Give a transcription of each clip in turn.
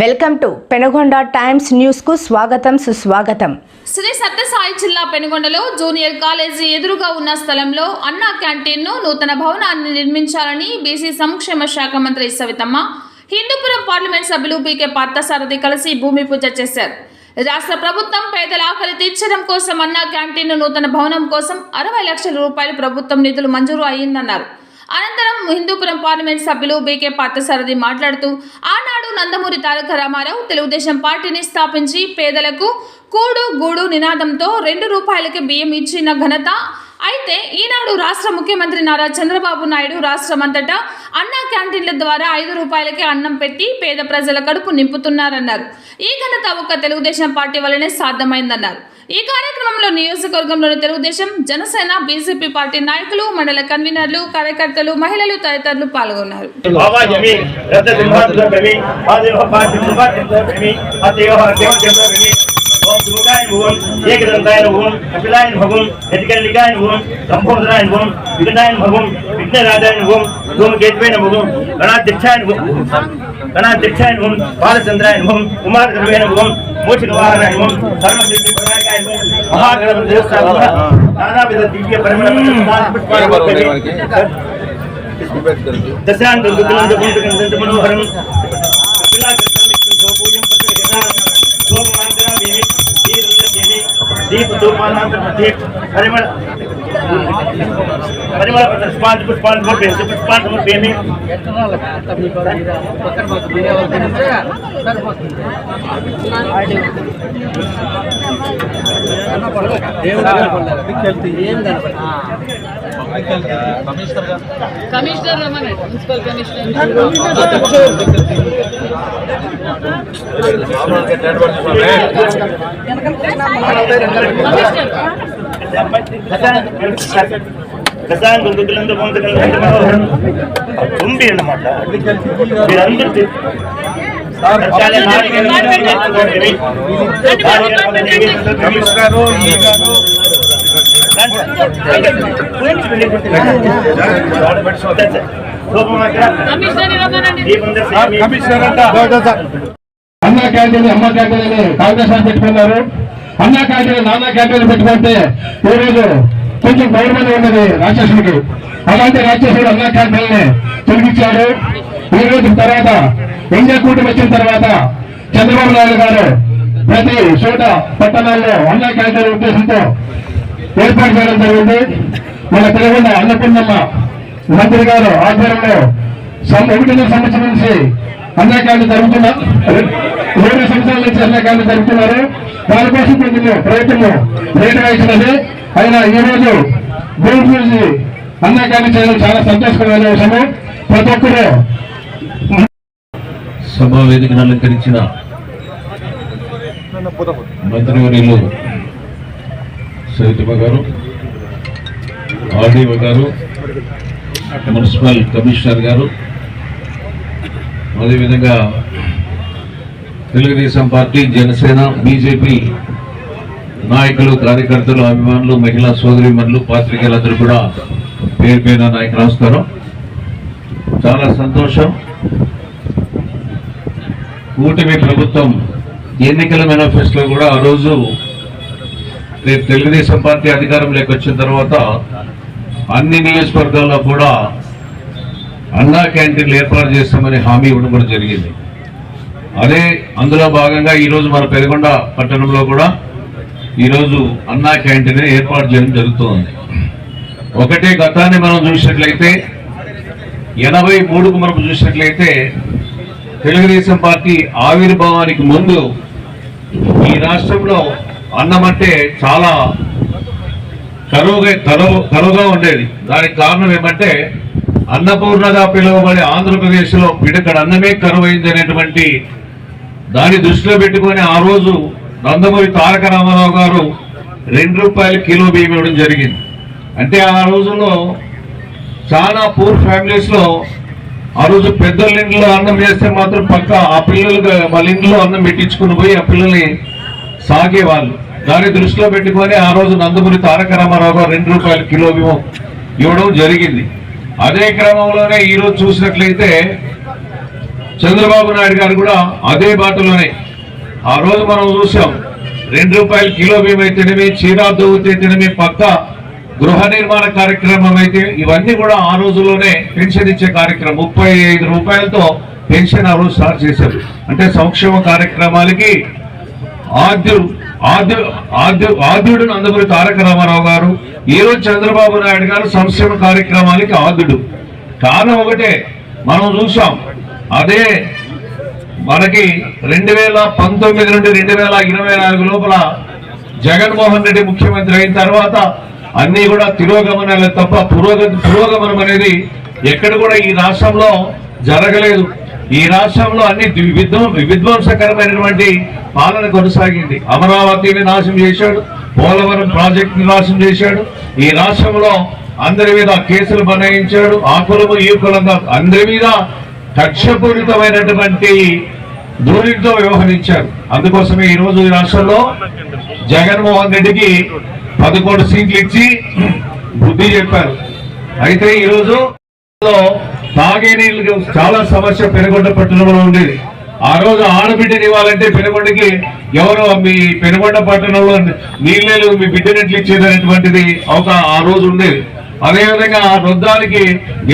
Welcome to Penagonda times న్యూస్కు స్వాగతం సుస్వాగతం. శ్రీ సత్యసాయి జిల్లా పెనుగొండలో జూనియర్ కాలేజీ ఎదురుగా ఉన్న స్థలంలో అన్నా క్యాంటీన్ను నూతన భవనాన్ని నిర్మించాలని బీసీ సంక్షేమ శాఖ మంత్రి సవితమ్మ హిందూపురం పార్లమెంట్ సభ్యులు పీకే పార్థసారథి కలిసి భూమి పూజ చేశారు. రాష్ట్ర ప్రభుత్వం పేదల ఆకలి తీర్చడం కోసం అన్నా క్యాంటీన్ నూతన భవనం కోసం అరవై లక్షల రూపాయలు ప్రభుత్వం నిధులు మంజూరు అయ్యిందన్నారు అనంతరం హిందూపురం పార్లమెంట్ సభ్యులు బీకే పార్థసారథి మాట్లాడుతూ ఆనాడు నందమూరి తారక రామారావు తెలుగుదేశం పార్టీని స్థాపించి పేదలకు కూడు గూడు నినాదంతో రెండు రూపాయలకి బియ్యం ఇచ్చిన ఘనత. అయితే ఈనాడు రాష్ట్ర ముఖ్యమంత్రి నారా చంద్రబాబు నాయుడు రాష్ట్రమంతటా అన్నా క్యాంటీన్ల ద్వారా ఐదు రూపాయలకే అన్నం పెట్టి పేద ప్రజల కడుపు నింపుతున్నారన్నారు. ఈ ఘనత ఒక్క తెలుగుదేశం పార్టీ వల్లనే సాధ్యమైందన్నారు. ఈ కార్యక్రమంలో నియోజకవర్గంలోని తెలుగుదేశం జనసేన బీజేపీ పార్టీ నాయకులు మండల కన్వీనర్లు కార్యకర్తలు మహిళలు తదితరులు పాల్గొన్నారు. ఓం దుర్గాయ భువం ఏకదంతాయ భువం కపిలాయ கணாதிருட்சாயணமும் பாலச்சந்திராயணமும் குமார திரவேணமும் மோட்சிகவாகனமும் கர்மசித்தி மகாகணபதி தேவஸ்தானம் நானாவித திவ்ய பரமணம் தசாங்க மனோகரம் தீப தூபானாந்திர மத்திய పరిమళ రెస్పాన్సిబుల్ రెస్పాన్సిబుల్ ప్రిన్సిపల్ రెస్పాన్సిబల్ పేమి కమిషనర్ రమ్మనండి మున్సిపల్ కమిషనర్ దశాంత దుర్గులంత పొందగలంత మనోహరం ఉంది మీరందరూ చాలా అన్న క్యాంటీన్ అమ్మ క్యాంటీన్ అని కాంగ్రెస్ అని పెట్టుకున్నారు అన్నా క్యాంటీన్ నాన్న క్యాంటీన్ పెట్టుకుంటే ఈ రోజు కొంచెం గౌరవం ఉన్నది రాక్షసుడికి. అలాంటి రాక్షసుడు అన్నా క్యాంటీన్ని తొలగించారు ఈ రోజు తర్వాత ఇండియా కూటమి వచ్చిన తర్వాత చంద్రబాబు నాయుడు గారు ప్రతి చోట పట్టణాల్లో అన్నా క్యాంటీన్ ఉద్దేశంతో ఏర్పాటు చేయడం జరిగింది. మన తెలుగున్న అన్నపూర్ణమ్మ మంత్రి గారు ఆధ్వర్యంలో ఒకటిన్నర సంవత్సరం నుంచి అన్నకాండ జరుగుతున్నా మూడు సంవత్సరాల నుంచి అన్నకాండ జరుపుతున్నారు దానికోసం కొంచెం ప్రయత్నము లేట్ వేసినది అయినా ఈ రోజు భూమి చూసి చేయడం చాలా సంతోషకరమైన విషయము. ప్రతి ఒక్కరు సభా వేదికను అలంకరించిన మంత్రివర్యులు సవితమ్మ గారు ఆర్డీఓ గారు మున్సిపల్ కమిషనర్ గారు అదేవిధంగా తెలుగుదేశం పార్టీ జనసేన బీజేపీ నాయకులు కార్యకర్తలు అభిమానులు మహిళా సోదరిమణులు పాత్రికేయులందరూ కూడా పేరు పేరున నాయకు నమస్కారం. చాలా సంతోషం. కూటమి ప్రభుత్వం ఎన్నికల మేనిఫెస్టోలో కూడా ఆ రోజు రేపు తెలుగుదేశం పార్టీ అధికారంలోకి వచ్చిన తర్వాత అన్ని నియోజకవర్గాల్లో కూడా అన్నా క్యాంటీన్లు ఏర్పాటు చేస్తామని హామీ ఇవ్వడం కూడా జరిగింది. అదే అందులో భాగంగా ఈరోజు మన పెరగొండ పట్టణంలో కూడా ఈరోజు అన్నా క్యాంటీన్ ఏర్పాటు చేయడం జరుగుతుంది. ఒకటే గతాన్ని మనం చూసినట్లయితే ఎనభై మూడుకు మనం చూసినట్లయితే తెలుగుదేశం పార్టీ ఆవిర్భావానికి ముందు ఈ రాష్ట్రంలో అన్నం అంటే చాలా కరువుగా కరువు కరువుగా ఉండేది. దానికి కారణం ఏమంటే అన్నపూర్ణగా పిలువబడే ఆంధ్రప్రదేశ్లో పిడకడ అన్నమే కరువైంది అనేటువంటి దాన్ని దృష్టిలో పెట్టుకొని ఆ రోజు నందమూరి తారక రామారావు గారు రెండు రూపాయలు కిలో బియ్యం ఇవ్వడం జరిగింది. అంటే ఆ రోజుల్లో చాలా పూర్ ఫ్యామిలీస్లో ఆ రోజు పెద్దల ఇంట్లో అన్నం వేస్తే మాత్రం పక్క ఆ పిల్లలు వాళ్ళ ఇంట్లో అన్నం పెట్టించుకుని పోయి ఆ పిల్లల్ని సాగేవాళ్ళు. దాన్ని దృష్టిలో పెట్టుకొని ఆ రోజు నందమూరి తారక రామారావు గారు రెండు రూపాయల కిలో బియ్యం ఇవ్వడం జరిగింది. అదే క్రమంలోనే ఈ రోజు చూసినట్లయితే చంద్రబాబు నాయుడు గారు కూడా అదే బాటలోనే. ఆ రోజు మనం చూసాం రెండు రూపాయలు కిలో బియ్యం అయితేనేమి చీరా దొవ్వుతేనేమి పక్క గృహ నిర్మాణ కార్యక్రమం అయితే ఇవన్నీ కూడా ఆ రోజుల్లోనే పెన్షన్ ఇచ్చే కార్యక్రమం. ముప్పై ఐదు రూపాయలతో పెన్షన్ ఆ రోజు స్టార్ట్ చేశారు. అంటే సంక్షేమ కార్యక్రమాలకి ఆద్యుడు ఆద్యు ఆద్యు ఆద్యుడు నందమూరి తారక రామారావు గారు ఈరోజు చంద్రబాబు నాయుడు గారు సంక్షేమ కార్యక్రమాలకి ఆద్యుడు. కారణం ఒకటే మనం చూసాం అదే మనకి రెండు వేల పంతొమ్మిది నుండి రెండు వేల ఇరవై నాలుగు లోపల జగన్మోహన్ రెడ్డి ముఖ్యమంత్రి అయిన తర్వాత అన్ని కూడా తిరోగమనాలే తప్ప పురోగతి పురోగమనం అనేది ఎక్కడ కూడా ఈ రాష్ట్రంలో జరగలేదు. ఈ రాష్ట్రంలో అన్ని విధ్వం విధ్వంసకరమైనటువంటి పాలన కొనసాగింది. అమరావతిని నాశనం చేశాడు పోలవరం ప్రాజెక్టుని నాశనం చేశాడు ఈ రాష్ట్రంలో అందరి మీద కేసులు బనాయించాడు ఆ కులము ఈ కులంగా అందరి మీద కక్షపూరితమైనటువంటి దూరితో వ్యవహరించారు. అందుకోసమే ఈరోజు ఈ రాష్ట్రంలో జగన్మోహన్ రెడ్డికి పదకొండు సీట్లు ఇచ్చి బుద్ధి చెప్పారు. అయితే ఈరోజు తాగే నీళ్ళు చాలా సమస్య పెనుగొండ పట్టణంలో ఉండేది. ఆ రోజు ఆడబిడ్డని ఇవ్వాలంటే పెనుగొండకి ఎవరో మీ పెనుగొండ పట్టణంలో నీళ్ళు మీ బిడ్డనట్లు ఇచ్చేదనేటువంటిది ఒక ఆ రోజు ఉండేది. అదేవిధంగా ఆ వృద్ధానికి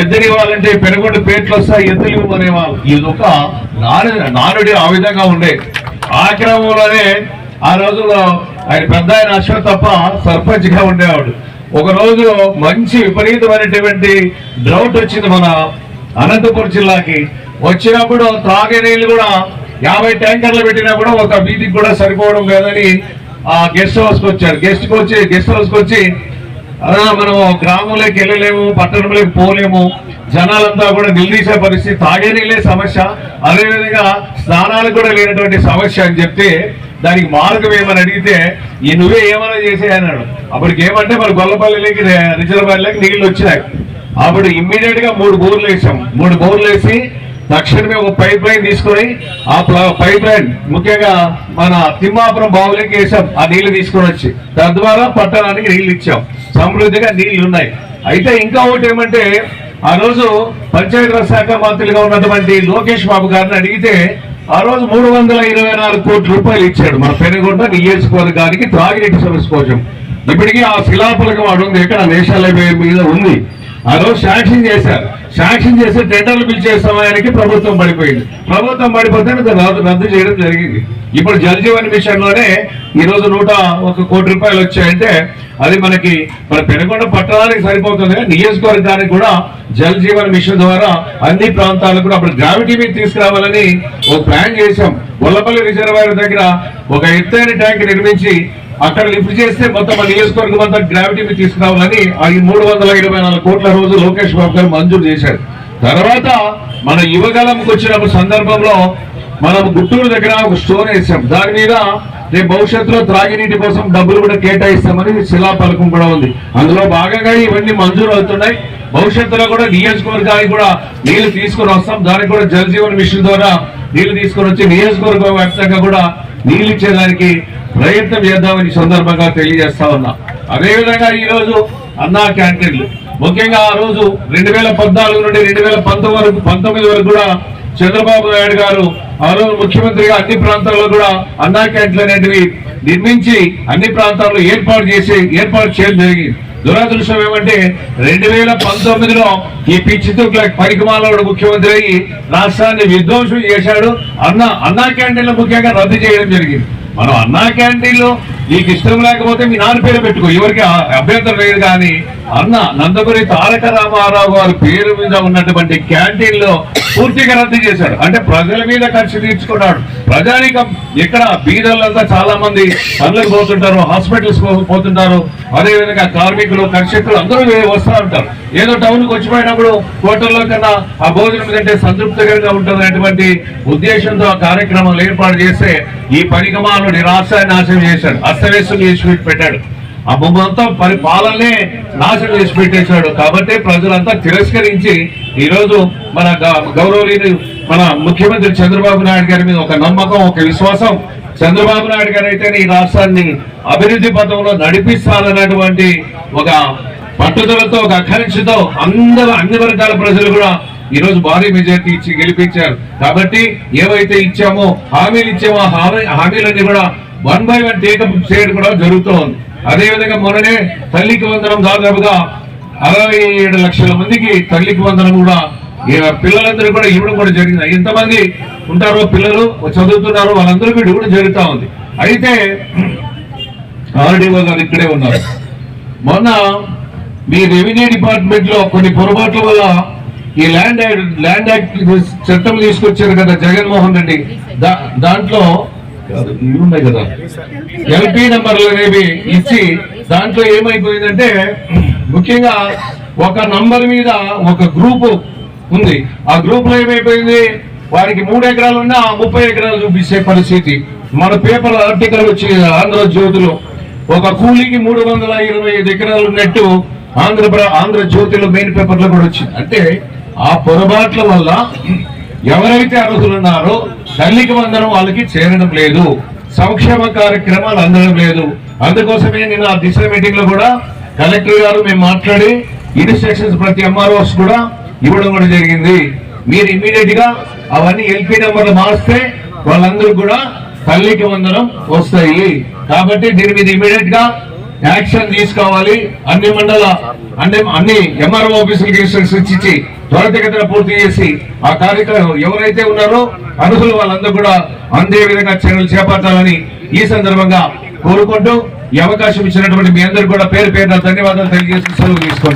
ఎద్దులు ఇవ్వాలంటే పెనుగొండ పేట్లు వస్తాయి ఎద్దులు ఇవ్వమనేవాళ్ళు ఇది ఒక నాడు నానుడి ఆ విధంగా ఉండే. ఆ క్రమంలోనే ఆ రోజుల్లో ఆయన పెద్ద ఆయన అశ్వత్ తప్ప సర్పంచ్గా ఉండేవాడు. ఒక రోజు మంచి విపరీతమైనటువంటి డ్రౌట్ వచ్చింది మన అనంతపురం జిల్లాకి. వచ్చినప్పుడు త్రాగే నీళ్ళు కూడా యాభై ట్యాంకర్లు పెట్టినా కూడా ఒక వీధికి కూడా సరిపోవడం లేదని ఆ గెస్ట్ హౌస్కి వచ్చారు. గెస్ట్కి వచ్చి గెస్ట్ హౌస్కి వచ్చి అలా మనం గ్రామంలోకి వెళ్ళలేము పట్టణంలోకి పోలేము. జనాలంతా కూడా నిలదీసే పరిస్థితి తాగే నీళ్ళే సమస్య. అదేవిధంగా స్నానాలు కూడా లేనటువంటి సమస్య అని చెప్తే దానికి మార్గం ఏమని అడిగితే ఈ నువ్వే ఏమైనా చేసే అన్నాడు. అప్పటికి ఏమంటే మన గొల్లపల్లిలోకి రిజర్వాయర్లోకి నీళ్ళు వచ్చినాయి. అప్పుడు ఇమ్మీడియట్గా మూడు బోర్లు వేసాం. మూడు బోర్లు వేసి తక్షణమే ఒక పైప్ లైన్ తీసుకొని ఆ పైప్ లైన్ ముఖ్యంగా మన తిమ్మాపురం బావులకి వేసాం ఆ నీళ్ళు తీసుకొని వచ్చి. తద్వారా పట్టణానికి నీళ్ళు ఇచ్చాం. సమృద్ధిగా నీళ్ళు ఉన్నాయి. అయితే ఇంకా ఒకటి ఏమంటే ఆ రోజు పంచాయతీరాజ్ శాఖ మంత్రిగా ఉన్నటువంటి లోకేష్ బాబు గారిని అడిగితే ఆ రోజు మూడు వందల ఇరవై నాలుగు కోట్ల రూపాయలు ఇచ్చాడు మన పెనుగొండ నియోజకవర్గానికి త్రాగినీటి సమస్య కోసం. ఇప్పటికీ ఆ శిలాఫలకం వాడు ఉంది ఇక్కడ నేషనల్ హైవే మీద ఉంది. ఆ రోజు శాంక్షన్ చేశారు. శాంక్షన్ చేసి టెండర్లు పిలిచే సమయానికి ప్రభుత్వం పడిపోయింది. ప్రభుత్వం పడిపోతే రద్దు చేయడం జరిగింది. ఇప్పుడు జల్ జీవన్ మిషన్లోనే ఈ రోజు నూట ఒక కోటి రూపాయలు వచ్చాయంటే అది మనకి మన పెనుగొండ పట్టణానికి సరిపోతుంది. కానీ నియోజకవర్గానికి కూడా జల్ జీవన్ మిషన్ ద్వారా అన్ని ప్రాంతాలకు కూడా అప్పుడు గ్రావిటీ మీద తీసుకురావాలని ఒక ప్లాన్ చేశాం. గొల్లపల్లి రిజర్వాయర్ దగ్గర ఒక ఎత్తైన ట్యాంక్ నిర్మించి అక్కడ లిఫ్ట్ చేస్తే మొత్తం మన నియోజకవర్గం అంతా గ్రావిటీ తీసుకురావాలని ఆ మూడు వందల ఇరవై నాలుగు కోట్ల రోజు లోకేష్ బాబు గారు మంజూరు చేశారు. తర్వాత మన యువగలంకి వచ్చినప్పుడు సందర్భంలో మనం గుంటూరు దగ్గర ఒక స్టోర్ వేసాం. దాని మీద రేపు భవిష్యత్తులో త్రాగినీటి కోసం డబ్బులు కూడా కేటాయిస్తామని శిలా పలకం కూడా ఉంది. అందులో భాగంగా ఇవన్నీ మంజూరు అవుతున్నాయి. భవిష్యత్తులో కూడా నియోజకవర్గానికి కూడా నీళ్ళు తీసుకుని వస్తాం. దానికి కూడా జల్ జీవన్ మిషన్ ద్వారా నీళ్ళు తీసుకొని వచ్చి నియోజకవర్గం వ్యాప్తంగా కూడా నీళ్ళు ఇచ్చేదానికి ప్రయత్నం చేద్దామని సందర్భంగా తెలియజేస్తా ఉన్నా. అదేవిధంగా ఈరోజు అన్నా క్యాంటీన్లు. ముఖ్యంగా ఆ రోజు రెండు వేల పద్నాలుగు నుండి రెండు వేల పంతొమ్మిది వరకు పంతొమ్మిది వరకు కూడా చంద్రబాబు నాయుడు గారు ఆ రోజు ముఖ్యమంత్రిగా అన్ని ప్రాంతాల్లో కూడా అన్నా క్యాంటీన్లు అనేటివి నిర్మించి అన్ని ప్రాంతాల్లో ఏర్పాటు చేసి ఏర్పాటు చేయడం జరిగింది. దురదృష్టం ఏమంటే రెండు వేల పంతొమ్మిదిలో ఈ పిచ్చితో పరికమాలవుడు ముఖ్యమంత్రి అయ్యి రాష్ట్రాన్ని విధ్వంసం చేశాడు. అన్న అన్నా క్యాంటీన్లు ముఖ్యంగా రద్దు చేయడం జరిగింది. మనం అన్నా క్యాంటీన్లో నీకు ఇష్టం లేకపోతే మీ నాన్న పేరు పెట్టుకో. ఎవరికి అభ్యంతరం లేదు కానీ అన్న నందమూరి తారక రామారావు గారి పేరు మీద ఉన్నటువంటి క్యాంటీన్లో పూర్తిగా రద్దు చేశాడు. అంటే ప్రజల మీద ఖర్చు తీర్చుకున్నాడు. ప్రజానికం ఇక్కడ బీదర్లంతా చాలా మంది పనులకు పోతుంటారు హాస్పిటల్స్ పోతుంటారు. అదేవిధంగా కార్మికులు కర్షకులు అందరూ వస్తూ ఉంటారు. ఏదో టౌన్కి వచ్చిపోయినప్పుడు హోటల్లో కన్నా ఆ భోజనం తింటే సంతృప్తికరంగా ఉంటుందనేటువంటి ఉద్దేశంతో ఆ కార్యక్రమాలు ఏర్పాటు చేస్తే ఈ పరిగమాలు నిరాశ నాశనం చేశాడు. అస్తవ్యస్తం చేసి పెట్టాడు. ఆ మొత్తం పరి పాలనే నాశనం చేసి పెట్టేశాడు. కాబట్టి ప్రజలంతా తిరస్కరించి ఈరోజు మన గ- గౌరవనీయులు మన ముఖ్యమంత్రి చంద్రబాబు నాయుడు గారి మీద ఒక నమ్మకం ఒక విశ్వాసం. చంద్రబాబు నాయుడు గారు అయితే ఈ రాష్ట్రాన్ని అభివృద్ధి పథంలో నడిపిస్తారన్నటువంటి ఒక పట్టుదలతో ఒక అఖరించతో అందరూ అన్ని వర్గాల ప్రజలు కూడా ఈ రోజు భారీ మెజార్టీ ఇచ్చి గెలిపించారు. కాబట్టి ఏవైతే ఇచ్చామో హామీలు ఇచ్చామో హామీ హామీలన్నీ కూడా వన్ బై వన్ టేకప్ చేయడం కూడా జరుగుతూ ఉంది అదేవిధంగా మొన్ననే తల్లికి వందనం దాదాపుగా అరవై ఏడు లక్షల మందికి తల్లికి వందనం కూడా పిల్లలందరూ కూడా ఇవ్వడం కూడా జరిగింది. ఎంతమంది ఉంటారో పిల్లలు చదువుతున్నారో వాళ్ళందరూ కూడా ఇవ్వడం జరుగుతూ ఉంది. అయితే ఆర్డీఓ గారు ఇక్కడే ఉన్నారు. మొన్న మీ రెవెన్యూ డిపార్ట్మెంట్లో కొన్ని పొరపాట్ల వల్ల ఈ ల్యాండ్ యాక్ట్ ల్యాండ్ యాక్ట్ చట్టం తీసుకొచ్చారు కదా జగన్మోహన్ రెడ్డి. దా- దాంట్లో కాదు, ఇవి ఉన్నాయి కదా ఎల్పి నంబర్లు అనేవి ఇచ్చి దాంట్లో ఏమైపోయిందంటే ముఖ్యంగా ఒక నంబర్ మీద ఒక గ్రూప్ ఉంది. ఆ గ్రూప్లో ఏమైపోయింది? వారికి మూడు ఎకరాలు ఉన్నా ముప్పై ఎకరాలు చూపించే పరిస్థితి. మన పేపర్ ఆర్టికల్ వచ్చింది ఆంధ్రజ్యోతిలో ఒక కూలీకి మూడు వందల ఇరవై ఐదు ఎకరాలు ఉన్నట్టు ఆంధ్ర ఆంధ్రజ్యోతిలో మెయిన్ పేపర్లో కూడా వచ్చింది. అంటే ఆ పొరపాట్ల వల్ల ఎవరైతే అర్హులున్నారో తల్లికి వందనం వాళ్ళకి చేరడం లేదు. సంక్షేమ కార్యక్రమాలు అందడం లేదు. అందుకోసమే నేను ఆ దిశ మీటింగ్లో కూడా కలెక్టర్ గారు మేము మాట్లాడి ఇన్స్ట్రక్షన్స్ ప్రతి ఎంఆర్ఓస్ కూడా ఇవ్వడం కూడా జరిగింది. మీరు ఇమీడియట్గా అవన్నీ ఎల్పీ నెంబర్లు మారిస్తే వాళ్ళందరూ కూడా తల్లికి వందనం వస్తాయి. కాబట్టి దీని మీద ఇమీడియట్గా యాక్షన్ తీసుకోవాలి. అన్ని మండల అన్ని అన్ని ఎంఆర్ఓ ఆఫీసులకి ఇన్స్ట్రక్షన్స్ ఇచ్చి త్వరితగతిన పూర్తి చేసి ఆ కార్యక్రమం ఎవరైతే ఉన్నారో అర్హులు వాళ్ళందరూ కూడా అందే విధంగా చర్యలు చేపట్టాలని ఈ సందర్భంగా కోరుకుంటూ ఈ అవకాశం ఇచ్చినటువంటి మీ అందరూ కూడా పేరు పేరున ధన్యవాదాలు తెలియజేసి సెలవు తీసుకోండి